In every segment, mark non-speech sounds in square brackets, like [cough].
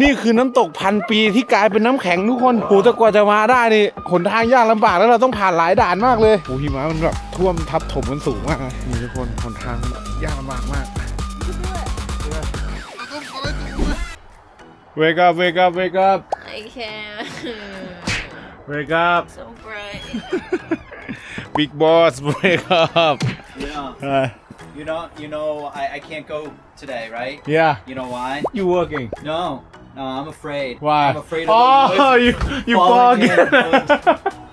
นี่คือน้ำตกพันปีที่กลายเป็นน้ำแข็งทุกคนโหแต่กว่าจะมาได้นี่หนทางยากลำบากแล้วเราต้องผ่านหลายด่านมากเลยโหหิมะมันแบบท่วมทับถมมันสูงมากนะนี่ทุกคนหนทางมันยากลำบากมาก Wake up, wake up, wake up, I can't. wake up. so bright. Big boss, wake up. Yeah. Uh, You know, you know, I, I can't go today, right? yeah, You know why? you working. No, no, I'm afraid. Why? I'm afraid of the Oh, woods you you falling in. forget.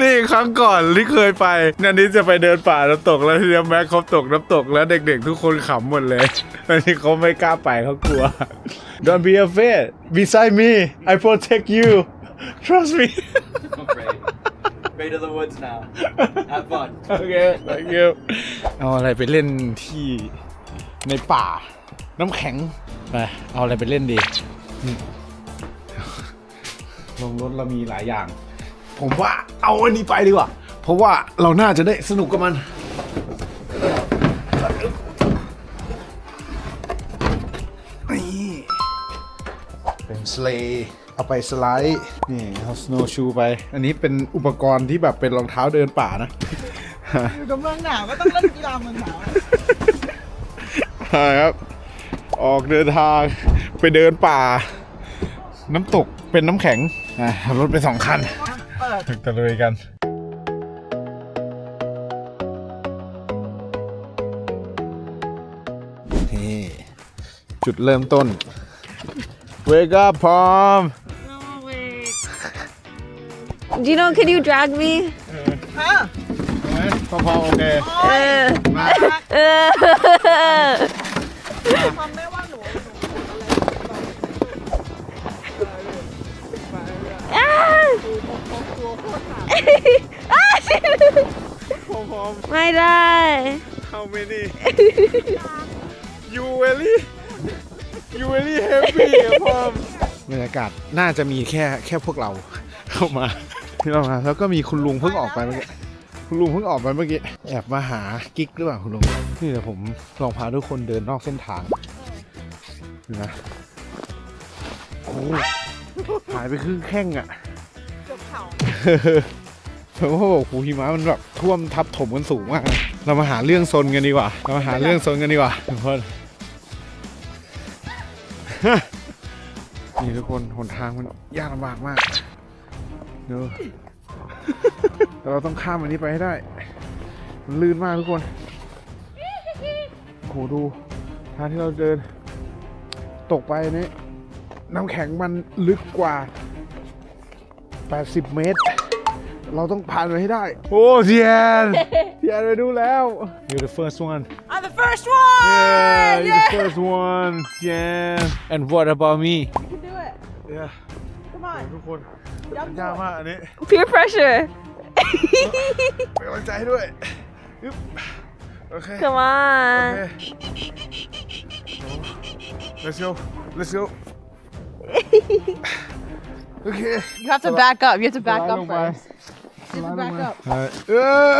นี่ครั้งก่อนที่เคยไปนันนี้จะไปเดินป่าน้ำตกแล้วทีนี้แม็กเขาตกน้ำตกแล้วเด็กๆ ทุกคนขำหมดเลยอันนี้เขาไม่กล้าไปเขากลัว Don't be afraid beside me I protect you trust me I'm afraid. Afraid of the woods now. Have fun. โอเค thank you เอาอะไรไปเล่นที่ในป่า น้ำแข็งไปเอาอะไรไปเล่นดีอืมลงรถเรามีหลายอย่าง ผมว่าเอาอันนี้ไปดีกว่า เพราะว่าเราน่าจะได้สนุกกับมันนี่เป็นสเลย์เอาไปสไลด์นี่เอาสโนว์ชูไป อันนี้เป็นอุปกรณ์ที่แบบเป็นรองเท้าเดินป่านะอยู่กับเมืองหนาวก็ต้องเล่นกีฬาเมืองหนาวใช่ครับ ออกเดินทางไปเดินป่า น้ำตกเป็นน้ำแข็งอะรถไปสองคันเปิดตะลุยกันนี่จุดเริ่มต้น Wake up พร้อม No, wait. Do you know, can you drag me? ฮะพร้อมโอเค Uh, มา uh. ความไม่ว่าหนูพร้อมพร้อม ไม่ได้ How many You very You very happy พร้อมบรรยากาศน่าจะมีแค่แค่พวกเราเข้ามาที่เรามาแล้วก็มีคุณลุงเพิ่งออกไปเมื่อกี้คุณลุงเพิ่งออกไปเมื่อกี้แอบมาหากิ๊กหรือเปล่าคุณลุงนี่เดี๋ยวผมลองพาทุกคนเดินนอกเส้นทางดูนะโอ้โหหายไปครึ่งแข้งอะเกือบเข่า ผมก็บอกหูหิมะมันแบบท่วมทับถมกันสูงมาก เรามาหาเรื่องซนกันดีกว่า เรามาหาเรื่องซนกันดีกว่าทุกคน นี่ทุกคนหนทางมันยากลำบากมากเนอะแต่เราต้องข้ามอันนี้ไปให้ได้ มันลื่นมากทุกคนโอ้โหดูทางที่เราเดิน ตกไปนี่น้ำแข็งมันลึกกว่า 80 เมตร เราต้องผ่านไปให้ได้ โอ้เทียนเทียนไปดูแล้ว You're the first one I'm the first one Yeah you're the first one Yeah and what about me You can do it Yeah Come on ทุกคนย้ำยากมากอันนี้ Peer pressure. เป็นกำลังใจให้ด้วยอึ๊บโอเค Come โอ on. เค Let's go Let's go โอเค You have to back up You have to back สไล up ด์ลงไป first You have to back up เออ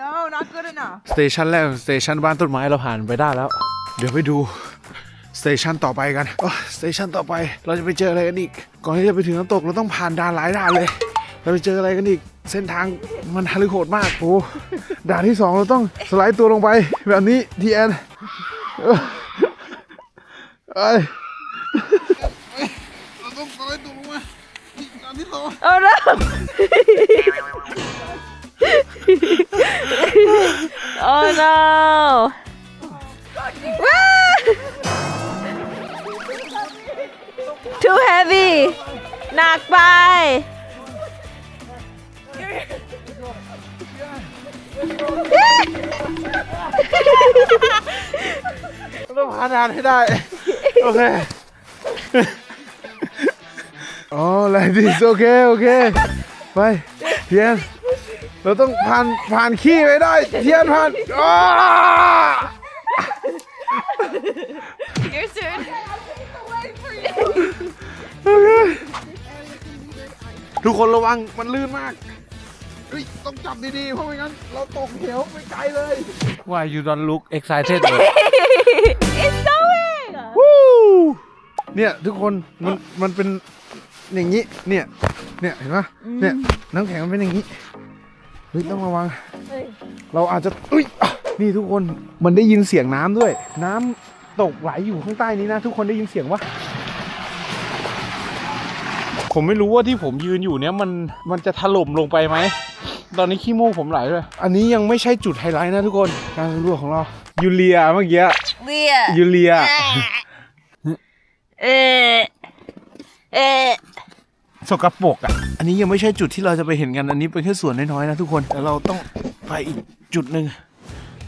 No not good enough สเตชันแรกสเตชันบ้านต้นไม้เราผ่านไปได้แล้ว เดี๋ยวไปดูสเตชันต่อไปกันโอ้สเตชันต่อไปเราจะไปเจออะไรกันอีก ก่อนที่จะไปถึงน้ำตกเราต้องผ่านด่านหลายด่านเลย เราไปเจออะไรกันอีก เส้นทางมันฮาลิโหดมากโอ้ด่านที่สองเราต้องสไลด์ตัวลงไป แบบนี้ทีแอนเออเอ้ยเราต้องสไลด์ตัวลงมา ด่านที่สอง Oh no. oh no. Woo! Too heavy. หนักไปเราต้องผ่านด่านให้ได้ โอเค อ๋อ like this โอเค โอเค ไปเทียน เราต้องผ่าน ผ่านขี้ไปได้ เทียนผ่านอ้า Your turn. โอเคทุกคนระวัง มันลื่นมากเฮ้ยต้องจับดีๆ เพราะไม่งั้น เราตกเหวไปไกลเลย Why you don't look excited it's going. วู้เนี่ย ทุกคนมันมันเป็น อย่างนี้ เนี่ย เนี่ยเห็นปะเนี่ยน้ำแข็งมันเป็นอย่างนี้เฮ้ยต้องระวัง เราอาจจะอุ้ยอะนี่ทุกคนมันได้ยินเสียงน้ำด้วย น้ำตกไหลอยู่ข้างใต้นี้นะ ทุกคนได้ยินเสียงปะผมไม่รู้ว่าที่ผมยืนอยู่เนี้ยมันมันจะถล่มลงไปไหมตอนนี้ขี้มูกผมไหลด้วยอันนี้ยังไม่ใช่จุดไฮไลท์นะทุกคน การสำรวจของเรา ยูเลียเมื่อกี้ Leah. ยูเลีย Eh. Eh. สกปรกอะ อันนี้ยังไม่ใช่จุดที่เราจะไปเห็นกันอันนี้เป็นแค่ส่วนน้อยๆนะทุกคนแต่เราต้องไปอีกจุดหนึ่ง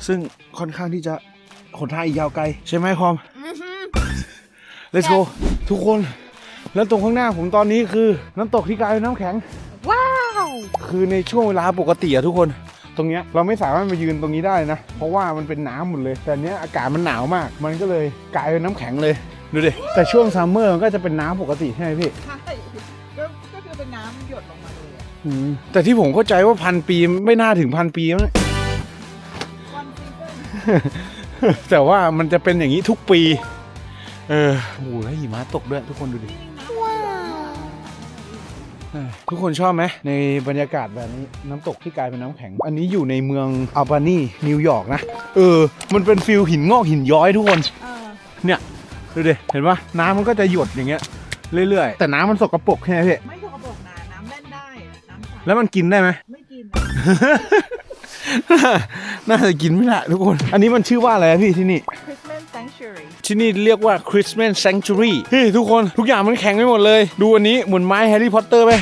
ซึ่งค่อนข้างที่จะหนทางอีกยาวไกล ใช่ไหมพร้อม let's go ทุกคน แล้วตรงข้างหน้าผมตอนนี้คือน้ำตกที่กลายเป็นน้ำแข็ง Wow. คือในช่วงเวลาปกติอะทุกคน ตรงเนี้ยเราไม่สามารถมายืนตรงนี้ได้นะ เพราะว่ามันเป็นน้ำหมดเลย แต่เนี้ยอากาศมันหนาวมาก มันก็เลยกลายเป็นน้ำแข็งเลย ดูดิ แต่ช่วงซัมเมอร์มันก็จะเป็นน้ำปกติใช่ไหมพี่ใช่ก็ก็คือเป็นน้ำหยดลงมาเลยอะอืมแต่ที่ผมเข้าใจว่าพันปีไม่น่าถึงพันปีมั้ง วันซีซั่นแต่ว่ามันจะเป็นอย่างนี้ทุกปี เออโอ้โหแล้วหิมะตกด้วยทุกคนดูดิเออทุกคนชอบไหมในบรรยากาศแบบนี้น้ำตกที่กลายเป็นน้ำแข็ง อันนี้อยู่ในเมืองอัลบานีนิวยอร์กนะ เออ มันเป็นฟิลหินงอกหินย้อยทุกคน เออเนี่ย ดูดิ เห็นปะน้ำมันก็จะหยดอย่างเงี้ย เรื่อยๆ แต่น้ำมันสกปรกใช่ไหมพี่ ไม่ แล้วมันกินได้ไหม ไม่กิน น่าจะกินไม่ได้ทุกคน อันนี้มันชื่อว่าอะไรอะพี่ที่นี่ Christmas Sanctuary ที่นี่เรียกว่า Christmas Sanctuary เฮ้ยทุกคนทุกอย่างมันแข็งไปหมดเลย ดูอันนี้เหมือนไม้แฮร์รี่พอตเตอร์ไหม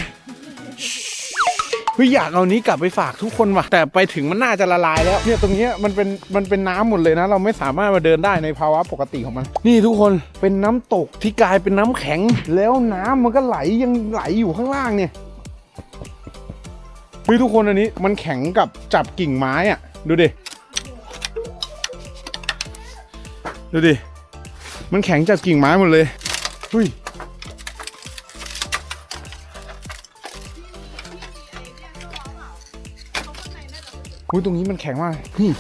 เฮ้ยอยากเอานี้กลับไปฝากทุกคนว่ะ แต่ไปถึงมันน่าจะละลายแล้วเนี่ยตรงเนี้ยมันเป็นมันเป็นน้ำหมดเลยนะ เราไม่สามารถมาเดินได้ในภาวะปกติของมัน นี่ทุกคนเป็นน้ำตกที่กลายเป็นน้ำแข็ง แล้วน้ำมันก็ไหลยังไหลอยู่ข้างล่างเนี่ย เฮ้ยทุกคนอันนี้มันแข็งกับจับกิ่งไม้อะดูดิ ดูดิ มันแข็งจากกิ่งไม้หมดเลยเฮ้ยอุ้ยตรงนี้มันแข็งมากนี่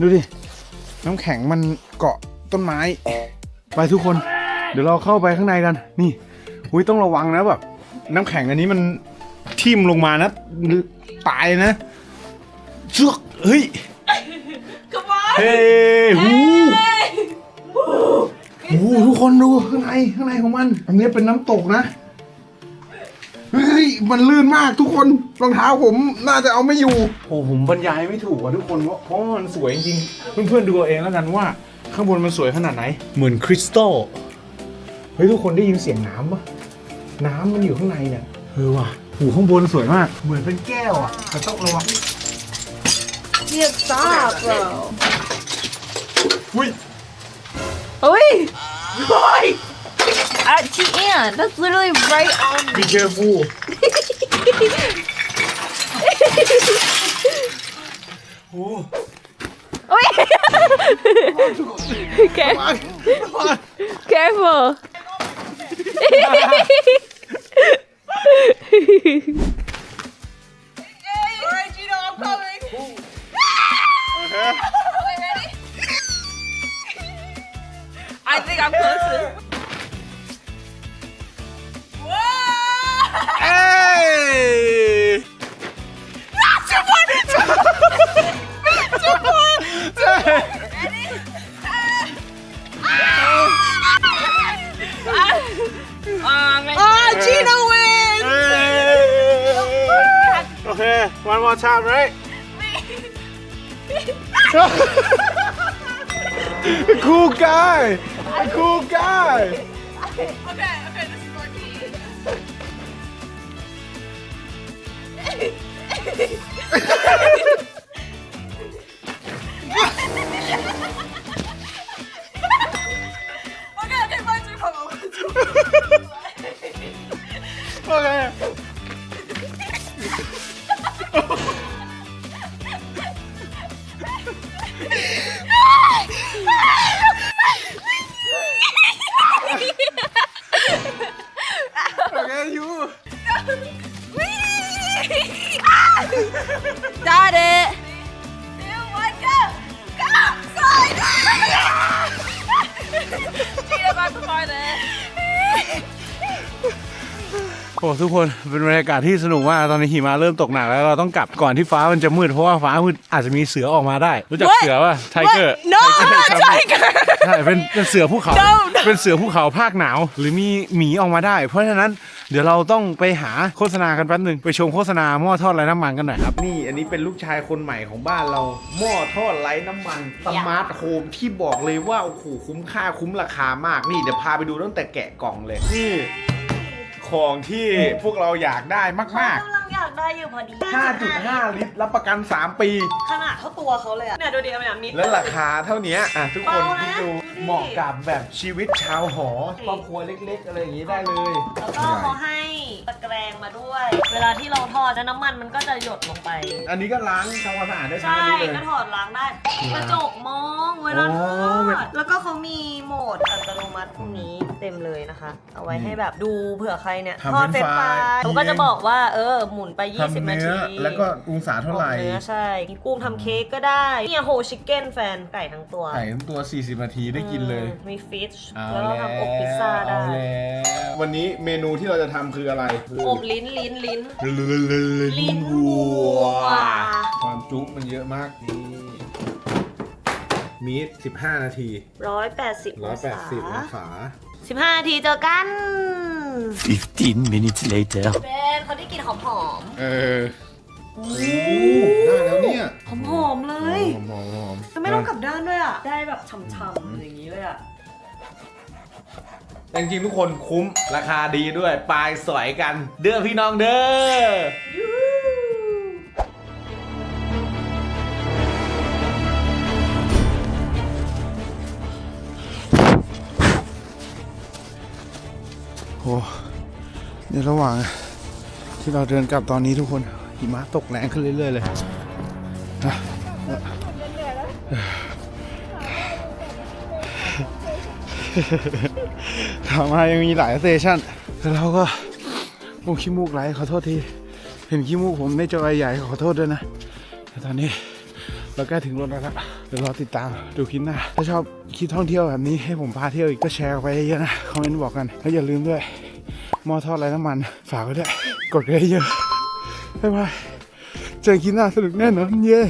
ดูดิ น้ำแข็งมันเกาะต้นไม้ ไปทุกคน เดี๋ยวเราเข้าไปข้างในกัน นี่อุ้ยต้องระวังนะแบบ น้ำแข็งอันนี้มัน ทิ่มลงมานะ ตายนะเชือกเฮ้ย Come on. เฮ้ยหูโอ้โหทุกคนดูข้างในข้างในของมันอันนี้เป็นน้ำตกนะ เฮ้ย มันลื่นมากทุกคนรองเท้าผมน่าจะเอาไม่อยู่ โอ้ผมบรรยายไม่ถูกอะทุกคนเพราะเพราะว่ามันสวยจริงๆเพื่อนๆดูเอาเองแล้วกันว่า ข้างบนมันสวยขนาดไหน เหมือนคริสตัลเฮ้ยทุกคนได้ยินเสียงน้ำปะน้ำมันอยู่ข้างในเนี่ยเออว่ะ หูข้างบนสวยมาก เหมือนเป็นแก้วอะแต่ต้องระวัง Yeah, stop, bro. อุ้ย Oi! Oi! At Tian, that's literally right on me. be careful โอ้ Oi! Care- Careful. Alright Gino I'm coming Wait, ready? I think I'm closest. Okay, one more time, right? [laughs] cool guy! Cool guy! Okay okay this [laughs] is for อ้ทุกคนเป็นบรรยากาศที่สนุกมากตอนนี้หิมะเริ่มตกหนักแล้วเราต้องกลับก่อนที่ฟ้ามันจะมืดเพราะว่าฟ้ามืดอาจจะมีเสือออกมาได้ รู้จัก What? เสือป่ะไทเกอร์ No, not tiger. ใช่เป็นเป็นเสือภูเขา No, no. เป็นเสือภูเขาภาคหนาว หรือมีหมีออกมาได้ เพราะฉะนั้นเดี๋ยวเราต้องไปหาโฆษณากันแป๊บหนึ่งไปชมโฆษณาหม้อทอดไร้น้ำมันกันหน่อยครับนี่อันนี้เป็นลูกชายคนใหม่ของบ้านเรา หม้อทอดไร้น้ำมันสมาร์ทโฮมที่บอกเลยว่าโอ้โหคุ้มค่าคุ้มราคามากนี่เดี๋ยวพาไปดูตั้งแต่แกะกล่องเลยนี่ ของที่พวกเราอยากได้มาก กำลังอยากได้อยู่พอดีๆ 5.5 ลิตรรับประกัน 3 ปี ขนาดเท่าตัวเขาเลยอะเนี่ยดูดิเนี่ยมี และราคาเท่านี้อะทุกคนเบานะคิดดูดูดิเหมาะกับแบบชีวิตชาวหอครอบครัวเล็ก ๆ อะไรอย่างนี้ได้เลย แล้วก็เขาให้ ตะแกรงมาด้วย เวลาที่เราทอดแล้วน้ำมันมันก็จะหยดลงไป อันนี้ก็ล้างทำความสะอาดได้ทั้งใช่ อันนี้เลย ก็ถอดล้างได้ กระจกมองเวลาทออ๋อเวลาดแล้วก็เขามีโหมดอัตโนมัติพวกนี้เต็มเลยนะคะ เอาไว้ให้แบบดูเผื่อใครเนี่ยทำทอดเป็เป็นนไฟปลาล์มันก็จะบอกว่าเออหมุนไป20ทำนาเนื้อทีแล้วก็องศาเท่าไหร่อบเนื้อใช่มีกุ้งทำเค้กก็ได้ เนี่ยโฮชิคเก้นแฟนไก่ทั้งตัวไข่ทั้งตัว 40 นาทีได้กินเลยอืมมีฟิชเอาแล้วแล้วก็ทำอบพิซซ่าได้ เอาแล้ว วันนี้เมนูที่เราจะทำคืออะไรอบลิ้นลิ้นลิ้น ลิ้นวัว ความจุมันเยอะมากนี่มีด15 นาที ร้อยแปดสิบองศา180องศาสิบห้านาทีเจอกัน 15 minutes later. เบนเขาได้กลินหอมหอมเออโอ้ได้แล้วเนี่ยหอมหอมๆเลย หอมหอมหอมจะไม่ต้องกลับด้านด้วยอะ ได้แบบฉ่ำๆอย่างนี้เลยอะ แต่จริงๆทุกคนคุ้มราคาดีด้วยปลายสอยกัน เด้อพี่น้องเด้อโอ้ในระหว่างที่เราเดินกลับตอนนี้ทุกคนหิมะตกแรงขึ้นเรื่อย ๆ เลยอะ ถามมายังมีหลายสเตชันแต่เราก็โอ้ขี้มูกไหลขอโทษทีเห็นขี้มูกผมไม่จอใหญ่ขอโทษด้วยนะแต่ตอนนี้เราใกล้ถึงรถแล้วละเดี๋ยวรอติดตามดูคลิปหน้า ถ้าชอบคลิปท่องเที่ยวแบบนี้ให้ผมพาเที่ยวอีกก็แชร์ไปเยอะๆนะ คอมเมนต์บอกกันแล้วอย่าลืมด้วยหม้อทอดไร้น้ำมันฝากไว้ด้วยกดกันเยอะๆบ๊ายบายเจอกันคลิปหน้าสนุกแน่นอนเย้